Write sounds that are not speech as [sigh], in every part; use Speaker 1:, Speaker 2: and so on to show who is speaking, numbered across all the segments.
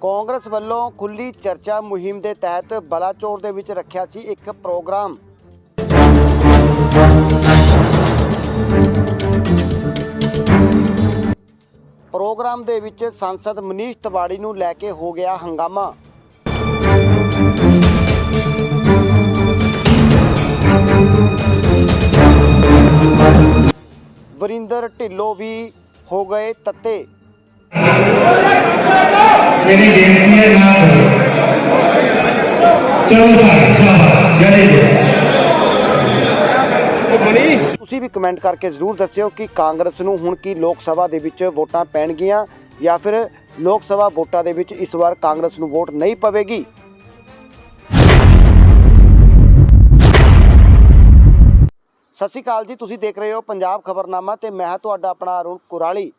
Speaker 1: ਕਾਂਗਰਸ ਵੱਲੋਂ ਖੁੱਲੀ ਚਰਚਾ ਮੁਹਿੰਮ ਦੇ ਤਹਿਤ ਬਲਾਚੌਰ ਦੇ ਵਿੱਚ ਰੱਖਿਆ ਸੀ ਇੱਕ ਪ੍ਰੋਗਰਾਮ। ਪ੍ਰੋਗਰਾਮ ਦੇ ਵਿੱਚ ਸੰਸਦ ਮਨੀਸ਼ ਤਿਵਾੜੀ ਨੂੰ ਲੈ ਕੇ ਹੋ ਗਿਆ ਹੰਗਾਮਾ। ਵਰਿੰਦਰ ਢਿੱਲੋਂ ਵੀ ਹੋ ਗਏ ਤੱਤੇ।
Speaker 2: मेरी बेनती है ना करो चलो साहब शाबाश वेरी गुड
Speaker 1: ਤੁਸੀਂ ਵੀ ਕਮੈਂਟ ਕਰਕੇ ਜ਼ਰੂਰ ਦੱਸਿਓ ਕਿ ਕਾਂਗਰਸ ਨੂੰ ਹੁਣ ਕੀ ਲੋਕ ਸਭਾ ਦੇ ਵਿੱਚ ਵੋਟਾਂ ਪੈਣਗੀਆਂ ਜਾਂ ਫਿਰ ਲੋਕ ਸਭਾ ਵੋਟਾਂ ਦੇ ਵਿੱਚ ਇਸ ਵਾਰ ਕਾਂਗਰਸ ਨੂੰ ਵੋਟ ਨਹੀਂ ਪਵੇਗੀ ਸਤਿ ਸ਼੍ਰੀ ਅਕਾਲ ਜੀ ਤੁਸੀਂ ਦੇਖ ਰਹੇ ਹੋ ਪੰਜਾਬ ਖਬਰਨਾਮਾ ਤੇ ਮੈਂ ਹਾਂ ਤੁਹਾਡਾ ਆਪਣਾ ਅਰੁਣ ਕੁਰਾਲੀ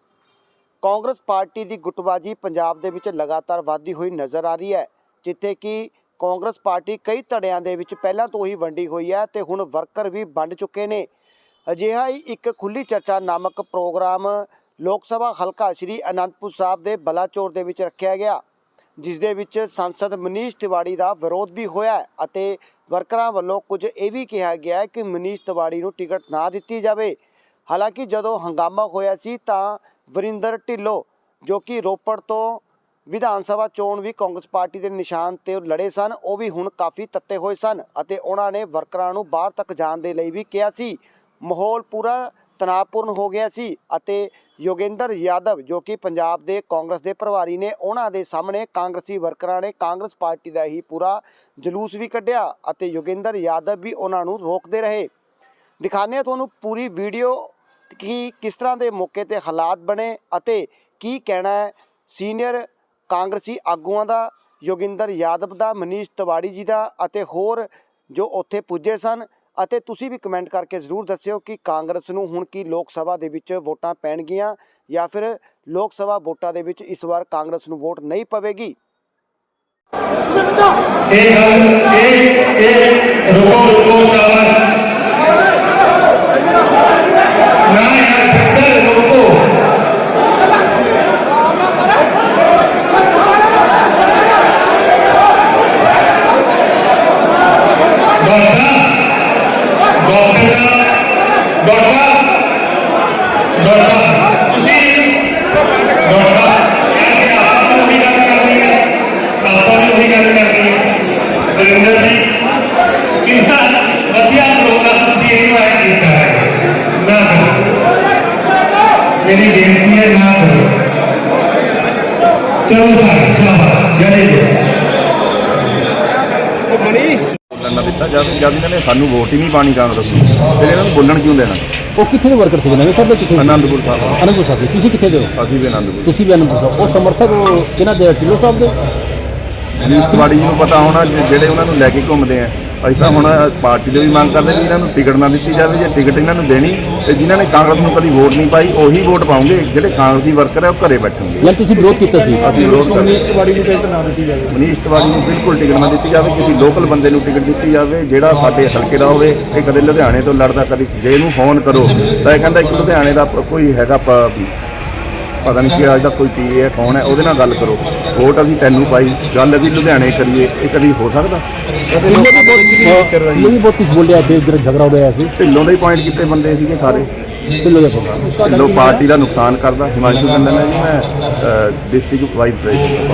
Speaker 1: ਕਾਂਗਰਸ ਪਾਰਟੀ ਦੀ ਗੁੱਟਬਾਜ਼ੀ ਪੰਜਾਬ ਦੇ ਵਿੱਚ ਲਗਾਤਾਰ ਵਧਦੀ ਹੋਈ ਨਜ਼ਰ ਆ ਰਹੀ ਹੈ, ਜਿੱਥੇ ਕਿ ਕਾਂਗਰਸ ਪਾਰਟੀ ਕਈ ਧੜਿਆਂ ਦੇ ਵਿੱਚ ਪਹਿਲਾਂ ਤੋਂ ਹੀ ਵੰਡੀ ਹੋਈ ਹੈ ਤੇ ਹੁਣ ਵਰਕਰ ਵੀ ਵੰਡ ਚੁੱਕੇ ਨੇ। ਅਜਿਹਾ ਹੀ ਇੱਕ ਖੁੱਲੀ ਚਰਚਾ ਨਾਮਕ ਪ੍ਰੋਗਰਾਮ ਲੋਕ ਸਭਾ ਹਲਕਾ ਸ਼੍ਰੀ ਅਨੰਦਪੁਰ ਸਾਹਿਬ ਦੇ ਬਲਾਚੌਰ ਦੇ ਵਿੱਚ ਰੱਖਿਆ ਗਿਆ, ਜਿਸ ਦੇ ਵਿੱਚ ਸੰਸਦ ਮਨੀਸ਼ ਤਿਵਾੜੀ ਦਾ ਵਿਰੋਧ ਵੀ ਹੋਇਆ ਅਤੇ ਵਰਕਰਾਂ ਵੱਲੋਂ ਕੁਝ ਇਹ ਵੀ ਕਿਹਾ ਗਿਆ ਕਿ ਮਨੀਸ਼ ਤਿਵਾੜੀ ਨੂੰ ਟਿਕਟ ਨਾ ਦਿੱਤੀ ਜਾਵੇ। ਹਾਲਾਂਕਿ ਜਦੋਂ ਹੰਗਾਮਾ ਹੋਇਆ ਸੀ ਤਾਂ ਵਰਿੰਦਰ ਢਿੱਲੋਂ, ਜੋ ਕਿ ਰੋਪੜ ਤੋਂ ਵਿਧਾਨ ਸਭਾ ਚੋਣ ਵੀ ਕਾਂਗਰਸ ਪਾਰਟੀ ਦੇ ਨਿਸ਼ਾਨ ਤੇ ਲੜੇ ਸਨ, ਉਹ ਵੀ ਹੁਣ ਕਾਫੀ ਤੱਤੇ ਹੋਏ ਸਨ ਅਤੇ ਉਹਨਾਂ ਨੇ ਵਰਕਰਾਂ ਨੂੰ ਬਾਹਰ ਤੱਕ ਜਾਣ ਦੇ ਲਈ ਵੀ ਕਿਹਾ ਸੀ। ਮਾਹੌਲ ਪੂਰਾ ਤਣਾਅਪੂਰਨ ਹੋ ਗਿਆ ਸੀ ਅਤੇ ਯੋਗੇਂਦਰ ਯਾਦਵ, ਜੋ ਕਿ ਪੰਜਾਬ ਦੇ ਕਾਂਗਰਸ ਦੇ ਪ੍ਰਭਾਰੀ ਨੇ, ਉਹਨਾਂ ਦੇ ਸਾਹਮਣੇ ਕਾਂਗਰਸੀ ਵਰਕਰਾਂ ਨੇ ਕਾਂਗਰਸ ਪਾਰਟੀ ਦਾ ਹੀ ਪੂਰਾ ਜਲੂਸ ਵੀ ਕੱਢਿਆ ਅਤੇ ਯੋਗੇਂਦਰ ਯਾਦਵ ਵੀ ਉਹਨਾਂ ਨੂੰ ਰੋਕਦੇ ਰਹੇ। ਦਿਖਾਉਂਦੇ ਹਾਂ ਤੁਹਾਨੂੰ ਪੂਰੀ ਵੀਡੀਓ ਕਿ ਕਿਸ ਤਰ੍ਹਾਂ ਦੇ ਮੌਕੇ ਤੇ ਹਾਲਾਤ ਬਣੇ ਅਤੇ ਕੀ ਕਹਿਣਾ ਹੈ? ਸੀਨੀਅਰ ਕਾਂਗਰਸੀ ਆਗੂਆਂ ਦਾ ਯੋਗਿੰਦਰ ਯਾਦਵ ਦਾ, ਮਨੀਸ਼ ਤਿਵਾੜੀ ਜੀ ਦਾ ਅਤੇ ਹੋਰ ਜੋ ਉੱਥੇ ਪੁੱਜੇ ਸਨ ਅਤੇ ਤੁਸੀਂ ਵੀ ਕਮੈਂਟ ਕਰਕੇ ਜ਼ਰੂਰ ਦੱਸਿਓ ਕਿ ਕਾਂਗਰਸ ਨੂੰ ਹੁਣ ਕੀ ਲੋਕ ਸਭਾ ਦੇ ਵਿੱਚ ਵੋਟਾਂ ਪੈਣਗੀਆਂ ਜਾਂ ਫਿਰ ਲੋਕ ਸਭਾ ਵੋਟਾਂ ਦੇ ਵਿੱਚ ਇਸ ਵਾਰ ਕਾਂਗਰਸ ਨੂੰ ਵੋਟ ਨਹੀਂ ਪਵੇਗੀ?
Speaker 2: नरेंद्र जी इनका मध्यान्ह लोग यही मायने है ਨਾ ਕਰੋ। ਮੇਰੀ ਬੇਨਤੀ ਹੈ ਨਾ ਕਰੋ। ਚਲੋ ਸਾਹਿਬ ਸ਼ਾਬਾਸ਼ ਗੁੱਡ
Speaker 3: ਬੋਲਣ ਨਾ ਦਿੱਤਾ ਜਦ ਜਦ ਇਹਨਾਂ ਨੇ ਸਾਨੂੰ ਵੋਟ ਹੀ ਨਹੀਂ ਪਾਣੀ ਕਾਂਗਰਸ ਨੂੰ ਫਿਰ ਇਹਨਾਂ ਨੂੰ ਬੋਲਣ ਕਿਉਂ ਦੇਣਾ?
Speaker 4: ਉਹ ਕਿੱਥੇ ਦੇ ਵਰਕਰ ਸੀਗੇ? ਨਵੇਂ ਸਾਹਿਬ ਦੇ ਕਿੱਥੇ
Speaker 3: ਆਨੰਦਪੁਰ ਸਾਹਿਬ।
Speaker 4: ਅਨੰਦਪੁਰ ਸਾਹਿਬ ਦੇ। ਤੁਸੀਂ ਕਿੱਥੇ ਦੇ ਹੋ?
Speaker 3: ਅਸੀਂ ਵੀ ਆਨੰਦਪੁਰ
Speaker 4: ਤੁਸੀਂ ਵੀ ਅਨੰਦਪੁਰ ਸਾਹਿਬ। ਉਹ ਸਮਰਥਕ ਕਿਹਨਾਂ ਦੇ? ਢਿੱਲੋਂ ਸਾਹਿਬ ਦੇ?
Speaker 3: ਮਨੀਸ਼ ਤਿਵਾੜੀ ਜੀ ਨੂੰ ਪਤਾ ਹੋਣਾ ਜਿ- ਜਿਹੜੇ ਉਹਨਾਂ ਨੂੰ ਲੈ ਕੇ ਘੁੰਮਦੇ ਆ। ਅਸੀਂ ਤਾਂ ਹੁਣ ਪਾਰਟੀ ਦੇ ਵੀ ਮੰਗ ਕਰਦੇ ਵੀ ਇਹਨਾਂ ਨੂੰ ਟਿਕਟ ਨਾ ਦਿੱਤੀ ਜਾਵੇ ਜੇ ਟਿਕਟ ਇਹਨਾਂ ਨੂੰ ਦੇਣੀ ਤੇ ਜਿਨ੍ਹਾਂ ਨੇ ਕਾਂਗਰਸ ਨੂੰ ਕਦੀ ਵੋਟ ਨਹੀਂ ਪਾਈ ਉਹੀ ਵੋਟ ਪਾਉਂਗੇ ਜਿਹੜੇ ਕਾਂਗਰਸੀ ਵਰਕਰ ਆ ਉਹ ਘਰੇ ਬੈਠਣਗੇ।
Speaker 4: ਯਾਨੀ ਤੁਸੀਂ ਵਿਰੋਧ ਕੀਤਾ ਸੀ।
Speaker 3: ਅਸੀਂ ਵਿਰੋਧ ਕਰਦੇ।
Speaker 4: ਮਨੀਸ਼ ਤਿਵਾੜੀ ਨੂੰ ਟਿਕਟ ਨਾ ਦਿੱਤੀ ਜਾਵੇ।
Speaker 3: ਮਨੀਸ਼ ਤਿਵਾੜੀ ਨੂੰ ਬਿਲਕੁਲ ਟਿਕਟ ਨਾ ਦਿੱਤੀ ਜਾਵੇ ਕਿਸੇ ਲੋਕਲ ਬੰਦੇ ਨੂੰ ਟਿਕਟ ਦਿੱਤੀ ਜਾਵੇ ਜਿਹੜਾ ਸਾਡੇ ਹਲਕੇ ਦਾ ਹੋਵੇ ਇਹ ਕਦੇ ਲੁਧਿਆਣੇ ਤੋਂ ਲੜਦਾ ਕਦੀ ਜੇ ਇਹਨੂੰ ਫੋਨ ਕਰੋ ਤਾਂ ਇਹ ਕਹਿੰਦਾ ਇੱਕ ਲੁਧਿਆਣੇ ਦਾ ਕੋਈ ਹੈਗਾ ਪਤਾ ਨਹੀਂ ਕੀ ਅੱਜ ਦਾ ਕੋਈ ਪੀਏ ਹੈ ਕੌਣ ਹੈ ਉਹਦੇ ਨਾਲ ਗੱਲ ਕਰੋ ਵੋਟ ਅਸੀਂ ਤੈਨੂੰ ਪਾਈ ਗੱਲ ਅਸੀਂ ਲੁਧਿਆਣੇ ਕਰੀਏ ਇਹ ਕਦੀ ਹੋ ਸਕਦਾ
Speaker 4: ਵੀ ਬਹੁਤ ਕੁਝ ਬੋਲਿਆ ਤੇ ਜਿਹੜਾ ਝਗੜਾ ਹੋ ਰਿਹਾ ਸੀ
Speaker 3: ਢਿੱਲੋਂ ਦੇ ਪੁਆਇੰਟ ਕੀਤੇ ਬੰਦੇ ਸੀਗੇ ਸਾਰੇ
Speaker 4: ਢਿੱਲੋਂ ਦੇ
Speaker 3: ਢਿੱਲੋਂ ਪਾਰਟੀ ਦਾ ਨੁਕਸਾਨ ਕਰਦਾ ਹਿਮਾਂਸ਼ੂ ਟੰਡਨ ਹੈ ਜੀ ਮੈਂ district vice president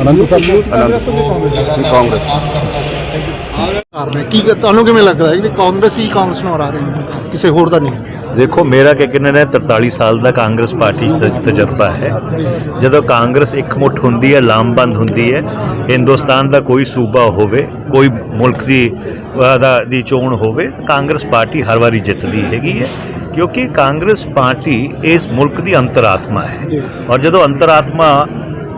Speaker 4: Anandpur Sahib ਦੇ
Speaker 3: ਆਨੰਦ ਕਾਂਗਰਸ
Speaker 5: ਕਾਰਨ ਕੀ ਤੁਹਾਨੂੰ ਕਿਵੇਂ ਲੱਗਦਾ ਹੈ ਕਿ ਕਾਂਗਰਸ ਹੀ ਕਾਂਗਰਸ ਨੂੰ ਹਰਾ ਰਹੇ ਨੇ ਕਿਸੇ ਹੋਰ ਦਾ ਨਹੀਂ
Speaker 6: ਦੇਖੋ ਮੇਰਾ ਕਿ ਕਿੰਨੇ ਨੇ 43 ਸਾਲ ਦਾ ਕਾਂਗਰਸ ਪਾਰਟੀ ਤਜਰਬਾ ਹੈ। ਜਦੋਂ ਕਾਂਗਰਸ ਇਕਮੁੱਠ ਹੁੰਦੀ ਹੈ ਲਾਮਬੰਦ ਹੁੰਦੀ ਹੈ ਹਿੰਦੁਸਤਾਨ ਦਾ ਕੋਈ ਸੂਬਾ ਹੋਵੇ ਕੋਈ ਮੁਲਕ ਦੀ ਦਾ ਦੀ ਚੋਣ ਹੋਵੇ ਕਾਂਗਰਸ ਪਾਰਟੀ ਹਰ ਵਾਰੀ ਜਿੱਤਦੀ ਹੈਗੀ ਹੈ। ਕਿਉਂਕਿ ਕਾਂਗਰਸ ਪਾਰਟੀ ਇਸ ਮੁਲਕ ਦੀ ਅੰਤਰਾਤਮਾ ਹੈ। ਔਰ ਜਦੋਂ ਅੰਤਰਾਤਮਾ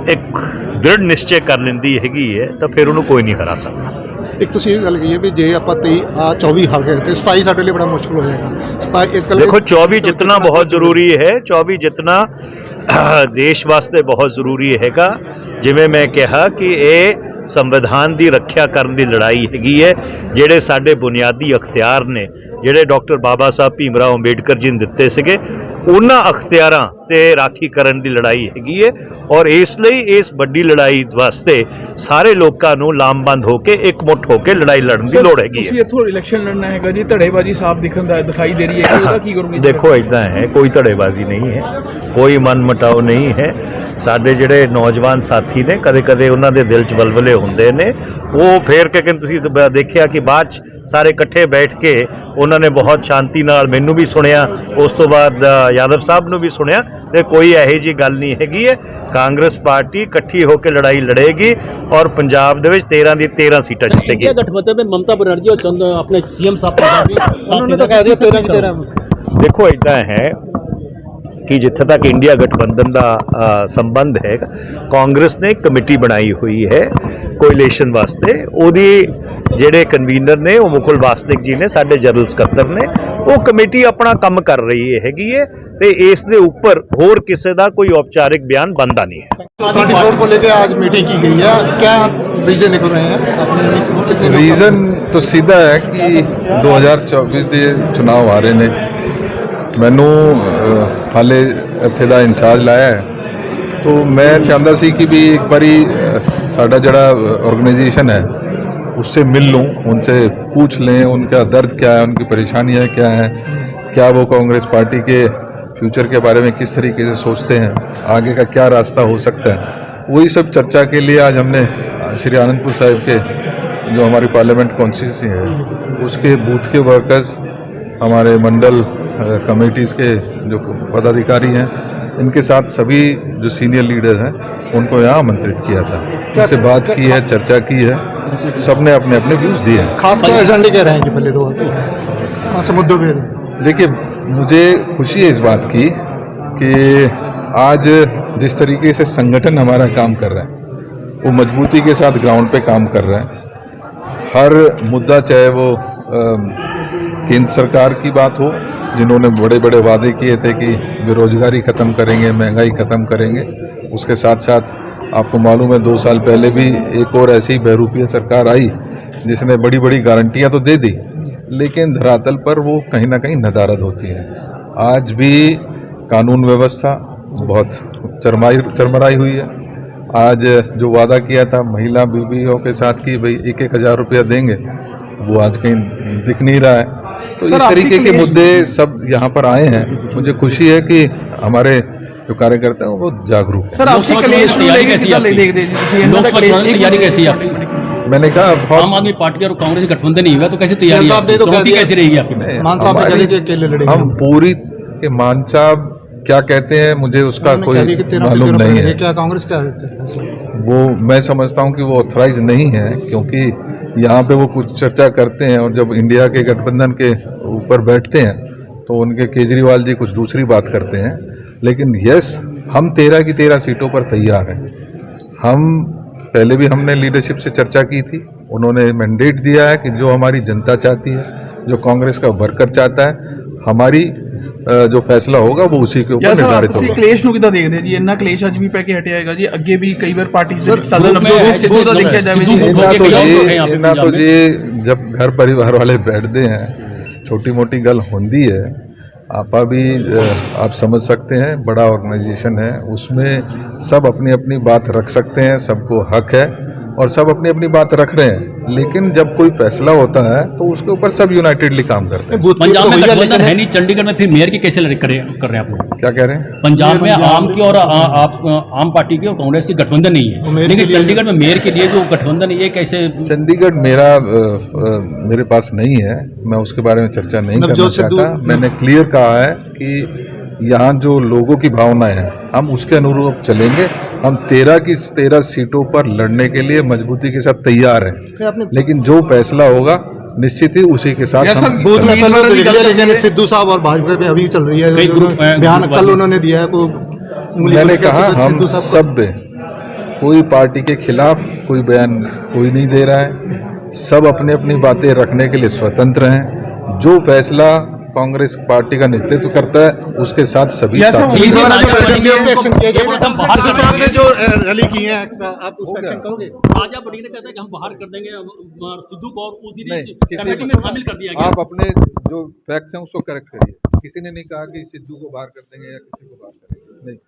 Speaker 6: ਇੱਕ ਦ੍ਰਿੜ ਨਿਸ਼ਚੈ ਕਰ ਲੈਂਦੀ ਹੈਗੀ ਹੈ ਤਾਂ ਫਿਰ ਉਹਨੂੰ ਕੋਈ ਨਹੀਂ ਹਰਾ ਸਕਦਾ।
Speaker 5: ਇੱਕ ਤੁਸੀਂ ਇਹ ਗੱਲ ਕਹੀ ਹੈ ਵੀ ਜੇ ਆਪਾਂ 23 ਆ 24 ਹਾਰ ਗਏ ਤੇ 27 ਸਾਡੇ ਲਈ ਬੜਾ ਮੁਸ਼ਕਲ ਹੋ ਜਾਏਗਾ। 27 ਇਸ ਗੱਲ
Speaker 6: ਦੇਖੋ 24 ਜਿੱਤਣਾ ਬਹੁਤ ਜ਼ਰੂਰੀ ਹੈ 24 ਜਿੱਤਣਾ ਦੇਸ਼ ਵਾਸਤੇ ਬਹੁਤ ਜ਼ਰੂਰੀ ਹੈਗਾ। ਜਿਵੇਂ ਮੈਂ ਕਿਹਾ ਕਿ ਇਹ ਸੰਵਿਧਾਨ ਦੀ ਰੱਖਿਆ ਕਰਨ ਦੀ ਲੜਾਈ ਹੈਗੀ ਹੈ ਜਿਹੜੇ ਸਾਡੇ ਬੁਨਿਆਦੀ ਅਖਤਿਆਰ ਨੇ ਜਿਹੜੇ ਡਾਕਟਰ ਬਾਬਾ ਸਾਹਿਬ ਭੀਮਰਾਓ ਅੰਬੇਡਕਰ ਜੀ ਨੇ ਦਿੱਤੇ ਸੀਗੇ ਉਹਨਾਂ ਅਖਤਿਆਰਾਂ ਤੇ ਰਾਖੀ ਕਰਨ ਦੀ ਲੜਾਈ ਹੈਗੀ ਹੈ ਔਰ ਇਸ ਲਈ ਇਸ ਵੱਡੀ ਲੜਾਈ ਵਾਸਤੇ ਸਾਰੇ ਲੋਕਾਂ ਨੂੰ ਲਾਮਬੰਦ ਹੋ ਕੇ ਇਕਮੁੱਠ ਹੋ ਕੇ ਲੜਾਈ ਲੜਨ ਦੀ ਲੋੜ ਹੈਗੀ ਹੈ
Speaker 7: ਤੁਸੀਂ ਇੱਥੋਂ ਇਲੈਕਸ਼ਨ ਲੜਨਾ ਹੈਗਾ ਜੀ ਧੜੇਬਾਜ਼ੀ ਸਾਫ਼ ਦਿਖਣ ਦਾ ਦਿਖਾਈ ਦੇ ਰਹੀ ਹੈ ਕਿ ਉਹਦਾ ਕੀ ਕਰੋਗੇ?
Speaker 6: ਦੇਖੋ ਇਦਾਂ ਹੈ ਕੋਈ ਧੜੇਬਾਜ਼ੀ ਨਹੀਂ ਹੈ ਕੋਈ ਮਨ ਮਟਾਓ ਨਹੀਂ ਹੈ ਸਾਡੇ ਜਿਹੜੇ ਨੌਜਵਾਨ ਸਾਥੀ ਨੇ ਕਦੇ-ਕਦੇ ਉਹਨਾਂ ਦੇ ਦਿਲ 'ਚ ਬਲਬਲੇ ਹੁੰਦੇ ਨੇ। ਉਹ ਫੇਰ ਕਿ ਕਿ ਤੁਸੀਂ ਦੇਖਿਆ ਕਿ ਬਾਅਦ 'ਚ ਸਾਰੇ ਇਕੱਠੇ ਬੈਠ ਕੇ ਉਹਨਾਂ ਨੇ ਬਹੁਤ ਸ਼ਾਂਤੀ ਨਾਲ ਮੈਨੂੰ ਵੀ ਸੁਣਿਆ ਉਸ ਤੋਂ ਬਾਅਦ ਯਾਦਵ ਸਾਹਿਬ ਨੂੰ ਵੀ ਸੁਣਿਆ ਤੇ ਕੋਈ ਇਹੋ ਜੀ ਗੱਲ ਨਹੀਂ ਹੈਗੀ ਹੈ। ਕਾਂਗਰਸ ਪਾਰਟੀ ਇਕੱਠੀ ਹੋ ਕੇ ਲੜਾਈ ਲੜੇਗੀ ਔਰ ਪੰਜਾਬ ਦੇ ਵਿੱਚ 13 ਦੀ 13 ਸੀਟਾਂ ਜਿੱਤੇਗੀ।
Speaker 4: ਇਹ ਗਠਬੰਧਨ ਵਿੱਚ ਮਮਤਾ ਬਨਰਜੀ ਔਰ ਆਪਣੇ ਸੀਐਮ ਸਾਹਿਬ [laughs] ਉਹਨਾਂ
Speaker 5: ਨੇ ਤਾਂ ਕਹਿ ਦਿਆ 13 ਦੀ 13
Speaker 6: ਦੇਖੋ ਇਦਾਂ ਹੈ ਕਿ ਜਿੱਥੇ ਤੱਕ ਇੰਡੀਆ ਗਠਬੰਧਨ ਦਾ ਅ, ਸੰਬੰਧ ਹੈ ਕਾਂਗਰਸ ਨੇ ਇੱਕ ਕਮੇਟੀ ਬਣਾਈ ਹੋਈ ਹੈ ਕੋਇਲੇਸ਼ਨ ਵਾਸਤੇ ਉਹਦੀ ਜਿਹੜੇ ਕਨਵੀਨਰ ਨੇ ਉਹ ਮੁਕੁਲ ਵਾਸਨਿਕ ਜੀ ਨੇ ਸਾਡੇ ਜਨਰਲ ਸਕੱਤਰ ਨੇ ਉਹ ਕਮੇਟੀ ਆਪਣਾ ਕੰਮ ਕਰ ਰਹੀ ਹੈਗੀ ਹੈ ਤੇ ਇਸ ਦੇ ਉੱਪਰ ਹੋਰ ਕਿਸੇ ਦਾ ਕੋਈ ਔਪਚਾਰਿਕ ਬਿਆਨ ਬੰਦਾ ਨਹੀਂ ਹੈ
Speaker 5: ट्वेंटी फोर को लेकर आज मीटिंग की गई है क्या रीजन निकल रहे हैं अपने कितने लोग-
Speaker 8: ਰੀਜ਼ਨ ਤਾਂ ਸਿੱਧਾ ਹੈ ਕਿ 2024 ਦੇ ਚੁਣਾਵ ਆ ਰਹੇ ਨੇ ਮੈਨੂੰ ਅਹ, ਹਾਲੇ ਇੱਥੇ ਦਾ ਇੰਚਾਰਜ ਲਾਇਆ ਹੈ ਤੋ ਮੈਂ ਚਾਹੁੰਦਾ ਸੀ ਕਿ ਵੀ ਇੱਕ ਵਾਰੀ ਅਹ, ਸਾਡਾ ਜਿਹੜਾ ऑर्गेनाइजेशन है उससे मिल लूं उनसे पूछ लें उनका दर्द क्या है उनकी परेशानियां क्या हैं क्या वो कांग्रेस पार्टी के फ्यूचर के बारे में किस तरीके से सोचते हैं आगे का क्या रास्ता हो सकता है वही सब चर्चा के लिए आज हमने अ, श्री आनंदपुर साहिब के जो हमारी पार्लियामेंट कॉन्स्टिट्यूंसी है उसके बूथ के वर्कर्स हमारे मंडल कमेटीज़ के जो पदाधिकारी हैं इनके साथ सभी जो सीनियर लीडर हैं उनको यहाँ आमंत्रित किया था। उनसे बात की है चर्चा की है सबने अपने अपने व्यूज़ दिए हैं।
Speaker 5: खास क्या एजेंडे कह रहे हैं कि पहले तो कौन मुद्दों पे
Speaker 8: देखिए मुझे खुशी है इस बात की कि आज जिस तरीके से संगठन हमारा काम कर रहा है वो मजबूती के साथ ग्राउंड पे काम कर रहा है। हर मुद्दा चाहे वो केंद्र सरकार की बात हो जिन्होंने बड़े बड़े वादे किए थे कि बेरोजगारी ख़त्म करेंगे, महँगाई ख़त्म करेंगे, उसके साथ साथ आपको मालूम है, दो साल पहले भी एक और ऐसी बहरूपिया सरकार आई, जिसने बड़ी बड़ी गारंटियाँ तो दे दी, लेकिन धरातल पर वो कहीं ना कहीं नदारद होती है। आज भी कानून व्यवस्था बहुत चरमाई, चरमराई हुई है। आज जो वादा किया था महिला बीवियों के साथ कि भाई एक एक हज़ार रुपया देंगे, वो आज कहीं दिख नहीं रहा है। तो इस तरीके के मुद्दे सब यहाँ पर आए हैं। मुझे खुशी है कि हमारे जो कार्यकर्ता है वो जागरूक
Speaker 4: सर आपसी
Speaker 8: मैंने कहा
Speaker 4: आम आदमी पार्टी और कांग्रेस गठबंधन नहीं हुआ तो कैसे तैयारी
Speaker 5: तो
Speaker 4: कैसी रहेगी आपकी?
Speaker 5: मान साहब
Speaker 8: हम पूरी के मान साहब क्या कहते हैं मुझे उसका कोई मालूम नहीं है।
Speaker 5: क्या कांग्रेस क्या
Speaker 8: वो मैं समझता हूँ कि वो ऑथराइज नहीं है क्योंकि यहाँ पे वो कुछ चर्चा करते हैं और जब इंडिया के गठबंधन के ऊपर बैठते हैं तो उनके केजरीवाल जी कुछ दूसरी बात करते हैं। लेकिन यस हम तेरह की तेरह सीटों पर तैयार हैं। हम, पहले भी हमने लीडरशिप से चर्चा की थी। उन्होंने मैंडेट दिया है कि जो हमारी जनता चाहती है, जो कांग्रेस का वर्कर चाहता है, हमारी अ, जो फैसला होगा वो उसी के
Speaker 7: ਯਾ
Speaker 8: ऊपर
Speaker 7: ਸਰ
Speaker 8: निर्धारित
Speaker 7: ਤੁਸੀਂ
Speaker 8: होगा
Speaker 7: ਕਲੇਸ਼ ਨੂੰ ਕਿੱਦਾਂ ਦੇਖਦੇ ਜੀ ਇੰਨਾ ਕਲੇਸ਼ ਅੱਜ ਵੀ ਪੈ ਕੇ ਹਟਿਆ ਹੈਗਾ ਜੀ ਅੱਗੇ ਵੀ ਕਈ ਵਾਰ ਪਾਰਟੀ ਦੇ ਵਿੱਚ ਸਾਡਾ
Speaker 4: ग्रुप में
Speaker 7: ਨਵਜੋਤ
Speaker 4: है,
Speaker 7: ਸਿੰਘ ਸਿੱਧੂ ਦਾ
Speaker 4: सिद्धू
Speaker 7: ਦੇਖਿਆ ਜਾਵੇ
Speaker 4: सिद्धू
Speaker 7: ਜੀ
Speaker 4: को-
Speaker 8: इतना तो
Speaker 4: कई
Speaker 8: ये
Speaker 4: लोग हैं यहाँ पे
Speaker 8: इतना तो
Speaker 4: पंजाब
Speaker 8: ये जब घर परिवार वाले बैठते हैं छोटी मोटी गल होती है आपा भी अ, आप समझ सकते हैं बड़ा ऑर्गेनाइजेशन है उसमें सब अपनी अपनी बात रख सकते हैं सबको हक है और सब अपनी अपनी बात रख रहे हैं। लेकिन जब कोई फैसला होता है तो उसके ऊपर सब यूनाइटेडली काम करते हैं।
Speaker 4: पंजाब में गठबंधन है नहीं चंडीगढ़ में फिर मेयर की कैसे करे रहे हैं आप लोग?
Speaker 8: क्या कह रहे हैं?
Speaker 4: पंजाब में आम की और आप आम पार्टी की और कांग्रेस की गठबंधन नहीं है। लेकिन चंडीगढ़ में मेयर के लिए जो गठबंधन ये कैसे
Speaker 8: चंडीगढ़ मेरा मेरे पास नहीं है। मैं उसके बारे में चर्चा नहीं करना चाहता। मैंने क्लियर कहा है कि यहाँ जो लोगों की भावनाएँ हैं हम उसके अनुरूप चलेंगे। हम तेरह की तेरह सीटों पर लड़ने के लिए मजबूती के साथ तैयार हैं। लेकिन जो फैसला होगा निश्चित ही उसी के साथ
Speaker 7: में।
Speaker 5: सिद्धू साहब और भाजपा पे अभी चल रही है। बयान कल उन्होंने दिया है
Speaker 8: मैंने कहा हम सब कोई पार्टी के खिलाफ कोई बयान कोई नहीं दे रहा है। सब अपने अपनी बातें रखने के लिए स्वतंत्र हैं। जो फैसला कांग्रेस पार्टी का नेतृत्व करता है उसके साथ सभी
Speaker 5: जो रैली की है
Speaker 8: आप अपने जो फैक्ट्स हैं उसको करेक्ट करिए। किसी ने नहीं कहा कि सिद्धू को बाहर कर देंगे या किसी को बाहर करेंगे। नहीं।